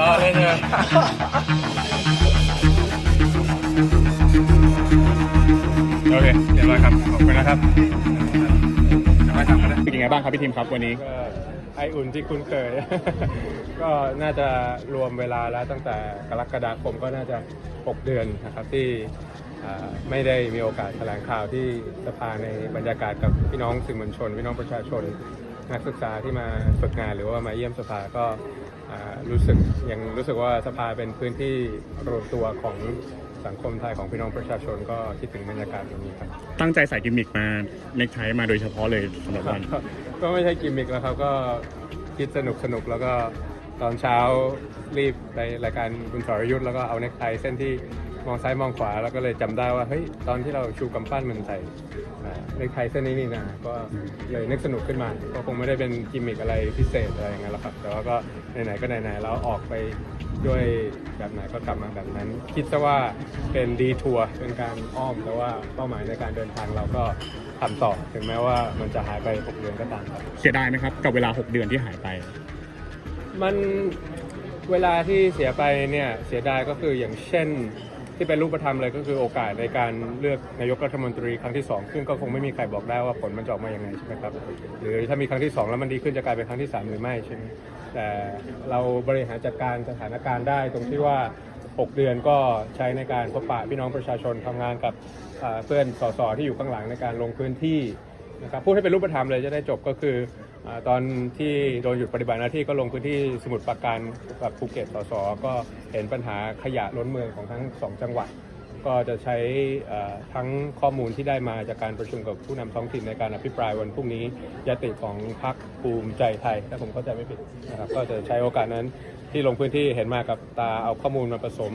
รอเลยเนอะโอเคเรียบร้อยครับ ขอบคุณนะครับจะไม่ทำก็ได้เป็นยังไงบ้างครับพี่ทีมครับวันนี้ ก็ไออุ่นที่คุ้นเคย ก็น่าจะรวมเวลาแล้วตั้งแต่กรกฎาคมก็น่าจะ 6 เดือนนะครับที่อ่าไม่ได้มีโอกาสแถลงข่าวที่สภาในบรรยากาศกับพี่น้องสื่อมวลชน พี่น้องประชาชนนักศึกษาที่มาฝึกงานหรือว่ามาเยี่ยมสภาก็อ่า รู้สึกยังรู้สึกว่าสภาเป็นพื้นที่รวมตัวของสังคมไทยของพี่น้องประชาชนก็คิดถึงบรรยากาศตรงนี้ครับ ตั้งใจใส่กิมมิกมาเน็กไทมาโดยเฉพาะเลยสำหรับวัน ก็ก็ไม่ใช่กิมมิกแล้วครับก็คิดสนุกสนุกแล้วก็ตอนเช้ารีบไปรายการคุณสรยุทธ์แล้วก็เอาเน็กไทเส้นที่ มองซ้ายมองขวาแล้วก็เลยจำได้ว่าเฮ้ยตอนที่เราชูกำปั้นมันใส่อ่าเน็กไทเส้นนี้นี่นะก็เลยนึกสนุกขึ้นมา ก็คงไม่ได้เป็นกิมมิกอะไรพิเศษอะไรอย่างเงี้ยหรอกครับ แต่ว่าก็ไหนๆก็ไหนๆแล้วออกไปด้วยแบบไหนก็กลับมาแบบนั้น คิดซะว่าเป็นดีทัวร์เป็นการอ้อมแต่ว่าเป้าหมายในการเดินทางเราก็ทำต่อถึงแม้ว่ามันจะหายไป 6 เดือนก็ตามครับเสียดายไหมครับกับเวลา 6 เดือนที่หายไป มันเวลาที่เสียไปเนี่ยเสียดายก็คืออย่างเช่น ที่เป็นรูปธรรมเลยก็คือโอกาสในการเลือกนายกรัฐมนตรีครั้งที่สองซึ่งก็คงไม่มีใครบอกได้ว่าผลมันจะออกมาอย่างไงใช่ไหมครับหรือถ้ามีครั้งที่สองแล้วมันดีขึ้นจะกลายเป็นครั้งที่สามหรือไม่ใช่ไหมแต่เราบริหารจัดการสถานการณ์ได้ตรงที่ว่า 6 เดือนก็ใช้ในการพบปะพี่น้องประชาชนทำงานกับเพื่อนสสที่อยู่ข้างหลังในการลงพื้นที่ นะครับพูดให้เป็นรูปธรรมเลยจะได้จบก็คืออตอนที่โดนหยุดปฏิบัติหน้าที่ก็ลงพื้นที่สมุทรปราการกับภูเก็ตสสก็เห็นปัญหาขยะล้นเมืองของทั้งสองจังหวัด ก็จะใช้ทั้งข้อมูลที่ได้มาจากการประชุมกับผู้นำท้องถิ่นในการอภิปรายวันพรุ่งนี้ยติของพรรคภูมิใจไทยถ้าผมเข้าใจไม่ผิดนะครับก็จะใช้โอกาสนั้นที่ลงพื้นที่เห็นมากับตาเอาข้อมูลมาผสม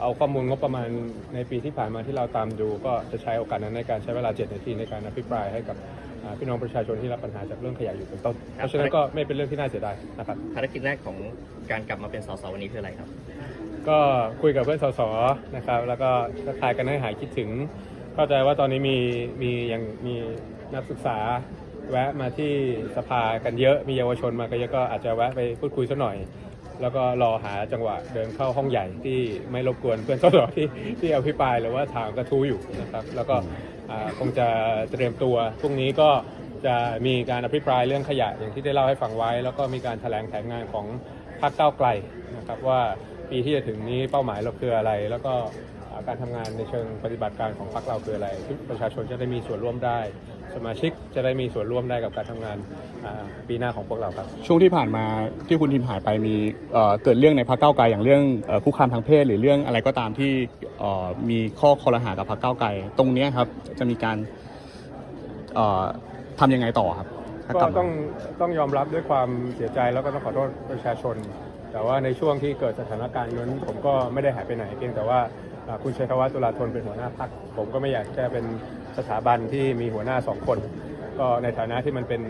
เอาข้อมูลงบประมาณในปีที่ผ่านมาที่เราตามดู ก็จะใช้โอกาสนั้นในการใช้เวลา 7 นาทีในการอภิปรายให้กับ พี่น้องประชาชนที่รับปัญหาจากเรื่องขยะอยู่เป็นต้น เพราะฉะนั้นก็ไม่เป็นเรื่องที่น่าเสียดายนะครับภารกิจแรกของการกลับมาเป็นสสวันนี้คืออะไรครับ ก็คุยกับเพื่อนสสนะครับ แล้วก็ทักทายกันให้หายคิดถึง เข้าใจว่าตอนนี้มีมียังมีนักศึกษาแวะมาที่สภากันเยอะ มีเยาวชนมากันเยอะก็อาจจะแวะไปพูดคุยสักหน่อย แล้วก็รอหาจังหวะเดินเข้าห้องใหญ่ที่ไม่รบกวนเพื่อนสสที่ที่อภิปรายหรือว่าถามกระทู้อยู่นะครับ แล้วก็อ่า คงจะเตรียมตัวพรุ่งนี้ก็จะมีการอภิปรายเรื่องขยะอย่างที่ได้เล่าให้ฟังไว้ แล้วก็มีการแถลงแผนงานของพรรคก้าวไกลนะครับว่า ปีที่จะถึงนี้เป้าหมายเราคืออะไร แล้วก็อ่าการทำงานในเชิงปฏิบัติการของพรรคเราคืออะไรที่ประชาชนจะได้มีส่วนร่วมได้ สมาชิกจะได้มีส่วนร่วมได้กับการทำงานอ่าปีหน้าของพวกเราครับ ช่วงที่ผ่านมาที่คุณทีมหายไปมีเอ่อเกิดเรื่องในพรรคก้าวไกลอย่างเรื่องเอ่อคุกคามทางเพศ หรือเรื่องอะไรก็ตามที่เอ่อมีข้อคอรหากับพรรคก้าวไกลตรงเนี้ยครับจะมีการเอ่อทำยังไงต่อครับถ้าก็กลับมาต้องต้องยอมรับด้วยความเสียใจแล้วก็ต้องขอโทษประชาชน แต่ว่าในช่วงที่เกิดสถานการณ์นั้นผมก็ไม่ได้หายไปไหนเพียงแต่ว่าคุณชัยธวัฒน์ตุลาธนเป็นหัวหน้าพักผมก็ไม่อยากจะเป็นสถาบันที่มีหัวหน้าสองคน ก็ในฐานะที่มันเป็น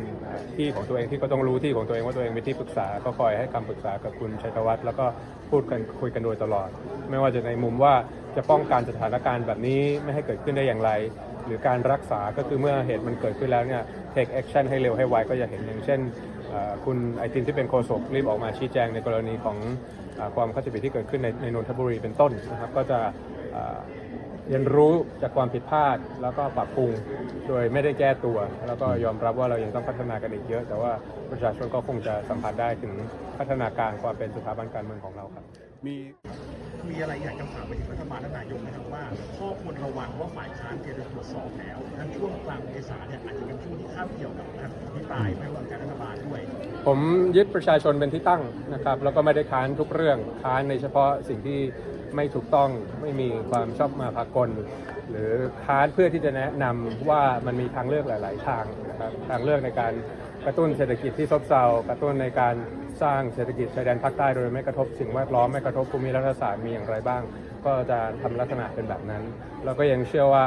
ที่ของตัวเองที่ก็ต้องรู้ที่ของตัวเองว่าตัวเองเป็นที่ปรึกษาก็คอยให้คำปรึกษากับคุณชัยธวัฒน์แล้วก็พูดกันคุยกันโดยตลอด ไม่ว่าจะในมุมว่าจะป้องกันสถานการณ์แบบนี้ไม่ให้เกิดขึ้นได้อย่างไร หรือการรักษาก็คือเมื่อเหตุมันเกิดขึ้นแล้วเนี่ย take action ให้เร็วให้ไวก็จะเห็นอย่างเช่น คุณไอตินที่เป็นโฆษกรีบออกมาชี้แจงในกรณีของอความเข้าใจผิดที่เกิดขึ้นในในนนทบุรีเป็นต้นนะครับก็จะเรียนรู้จากความผิดพลาดแล้วก็ปรับปรุงโดยไม่ได้แก้ตัว แล้วก็ยอมรับว่าเรายังต้องพัฒนากันอีกเยอะ แต่ว่าประชาชนก็คงจะสัมผัสได้ถึงพัฒนาการความเป็นสถาบันการเมืองของเราครับมี มีอะไรอยากจะฝากไปถึงรัฐบาลและนายกนะครับว่าข้อควรระวังว่าฝ่ายค้านเตรียมจะตรวจสอบแล้วทั้งช่วงกลางเมษาเนี่ยอาจจะเป็นช่วงที่คาบเกี่ยวกับการอภิปรายไม่ไว้วางใจรัฐบาลด้วย ผมยึดประชาชนเป็นที่ตั้งนะครับ แล้วก็ไม่ได้ค้านทุกเรื่องค้านในเฉพาะสิ่งที่ไม่ถูกต้องไม่มีความชอบมาพากล หรือค้านเพื่อที่จะแนะนำว่ามันมีทางเลือกหลาย ๆ ทางนะครับทางเลือกในการ กระตุ้นเศรษฐกิจที่ซบเซากระตุ้นในการสร้างเศรษฐกิจชายแดนภาคใต้โดยไม่กระทบสิ่งแวดล้อมไม่กระทบภูมิรัฐศาสตร์มีอย่างไรบ้าง ก็จะทำลักษณะเป็นแบบนั้นแล้วก็ยังเชื่อว่า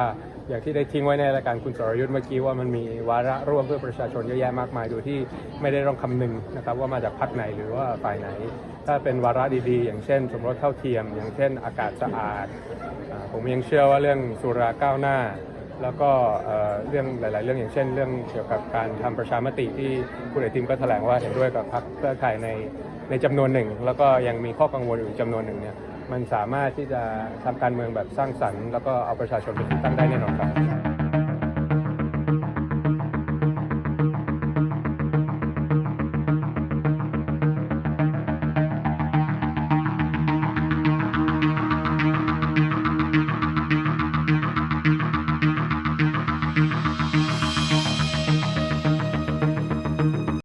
อย่างที่ได้ทิ้งไว้ในรายการคุณสรยุทธ์เมื่อกี้ว่ามันมีวาระร่วมเพื่อประชาชนเยอะแยะมากมายโดยที่ไม่ได้ต้องคำนึงนะครับว่ามาจากพรรคไหนหรือว่าฝ่ายไหน ถ้าเป็นวาระดีๆ อย่างเช่น สมรสเท่าเทียม อย่างเช่น อากาศสะอาด ผมยังเชื่อว่าเรื่องสุราก้าวหน้า แล้วก็เรื่องหลาย ๆ เรื่องอย่างเช่น เรื่องเกี่ยวกับการทำประชามติที่คุณไอติมก็แถลงว่าเห็นด้วยกับพรรคเพื่อไทยในในจำนวนหนึ่ง แล้วก็ยังมีข้อกังวลอยู่อีกจำนวนหนึ่งเนี่ยมันสามารถที่จะทำการเมืองแบบสร้างสรรค์ แล้วก็เอาประชาชนเป็นที่ตั้งได้แน่นอนครับ